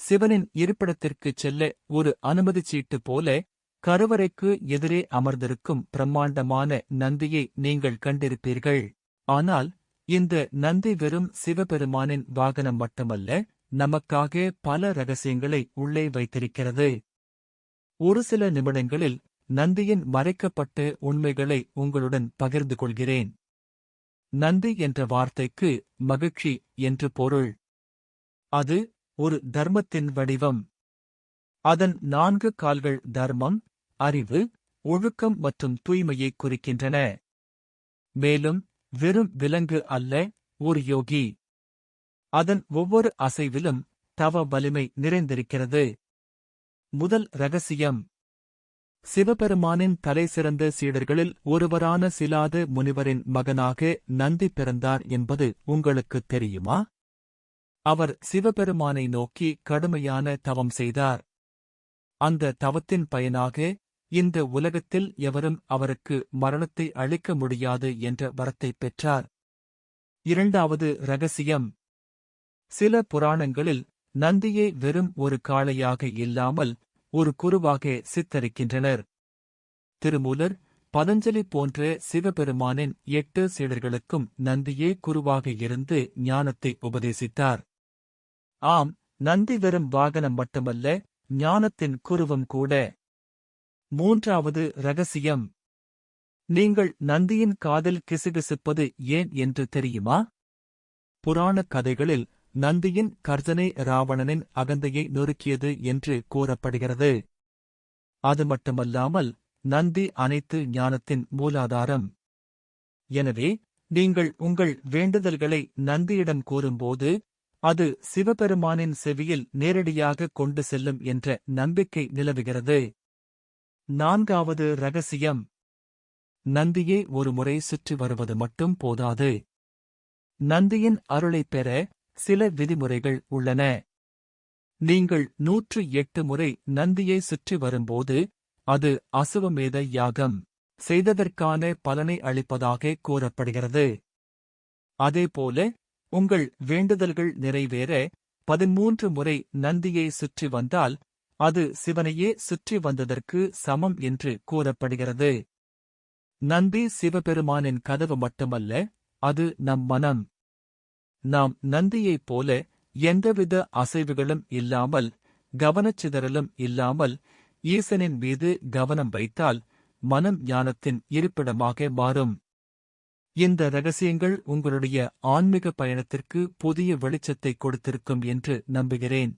சிவனின் இருப்பிடத்திற்குச் செல்ல ஒரு அனுமதிச் சீட்டு போல கருவறைக்கு எதிரே அமர்ந்திருக்கும் பிரம்மாண்டமான நந்தியை நீங்கள் கண்டிருப்பீர்கள். ஆனால் இந்த நந்தி வெறும் சிவபெருமானின் வாகனம் மட்டுமல்ல நமக்காக பல ரகசியங்களை உள்ளே வைத்திருக்கிறது. ஒரு சில நிமிடங்களில் நந்தியின் மறைக்கப்பட்ட உண்மைகளை உங்களுடன் பகிர்ந்து கொள்கிறேன். நந்தி என்ற வார்த்தைக்கு மகிழ்ச்சி என்று பொருள். அது ஒரு தர்மத்தின் வடிவம். அதன் நான்கு கால்கள் தர்மம் அறிவு ஒழுக்கம் மற்றும் தூய்மையை குறிக்கின்றன. மேலும் வெறும் விலங்கு அல்ல ஒரு யோகி. அதன் ஒவ்வொரு அசைவிலும் தவ வலிமை நிறைந்திருக்கிறது. முதல் ரகசியம். சிவபெருமானின் தலைசிறந்த சீடர்களில் ஒருவரான சிலாது முனிவரின் மகனாக நந்தி பிறந்தார் என்பது உங்களுக்குத் தெரியுமா? அவர் சிவபெருமானை நோக்கி கடுமையான தவம் செய்தார். அந்த தவத்தின் பயனாக இந்த உலகத்தில் எவரும் அவருக்கு மரணத்தை அளிக்க முடியாது என்ற வரத்தைப் பெற்றார். இரண்டாவது ரகசியம் சில புராணங்களில் நந்தியை வெறும் ஒரு காளையாக இல்லாமல் ஒரு குருவாக சித்தரிக்கின்றனர். திருமூலர் பதஞ்சலி போன்ற சிவபெருமானின் எட்டு சீடர்களுக்கும் நந்தியே குருவாக இருந்து ஞானத்தை உபதேசித்தார். ஆம் நந்தி வெறும் வாகனம் மட்டுமல்ல ஞானத்தின் குருவும் கூட. மூன்றாவது ரகசியம். நீங்கள் நந்தியின் காதில் கிசுகிசுப்பது ஏன் என்று தெரியுமா? புராணக் கதைகளில் நந்தியின் கர்ஜனை ராவணனின் அகந்தையை நொறுக்கியது என்று கூறப்படுகிறது. அது மட்டுமல்லாமல் நந்தி அனைத்து ஞானத்தின் மூலாதாரம். எனவே நீங்கள் உங்கள் வேண்டுதல்களை நந்தியிடம் கூறும்போது அது சிவபெருமானின் செவியில் நேரடியாக கொண்டு செல்லும் என்ற நம்பிக்கை நிலவுகிறது. நான்காவது ரகசியம். நந்தியே ஒருமுறை சுற்றி வருவது மட்டும் போதாது. நந்தியின் அருளைப் பெற சில விதிமுறைகள் உள்ளன. நீங்கள் நூற்று எட்டு முறை நந்தியை சுற்றி வரும்போது அது அசுவமேத யாகம் செய்ததற்கான பலனை அளிப்பதாக கூறப்படுகிறது. அதேபோல உங்கள் வேண்டுதல்கள் நிறைவேற பதிமூன்று முறை நந்தியை சுற்றி வந்தால் அது சிவனையே சுற்றி வந்ததற்கு சமம் என்று கூறப்படுகிறது. நந்தி சிவபெருமானின் கதவு மட்டுமல்ல அது நம் மனம். நாம் நந்தியைப் போல எந்தவித அசைவுகளும் இல்லாமல் கவனச்சிதறலும் இல்லாமல் ஈசனின் மீது கவனம் வைத்தால் மனம் ஞானத்தின் இருப்பிடமாக மாறும். இந்த ரகசியங்கள் உங்களுடைய ஆன்மீக பயணத்திற்கு புதிய வெளிச்சத்தை கொடுத்திருக்கும் என்று நம்புகிறேன்.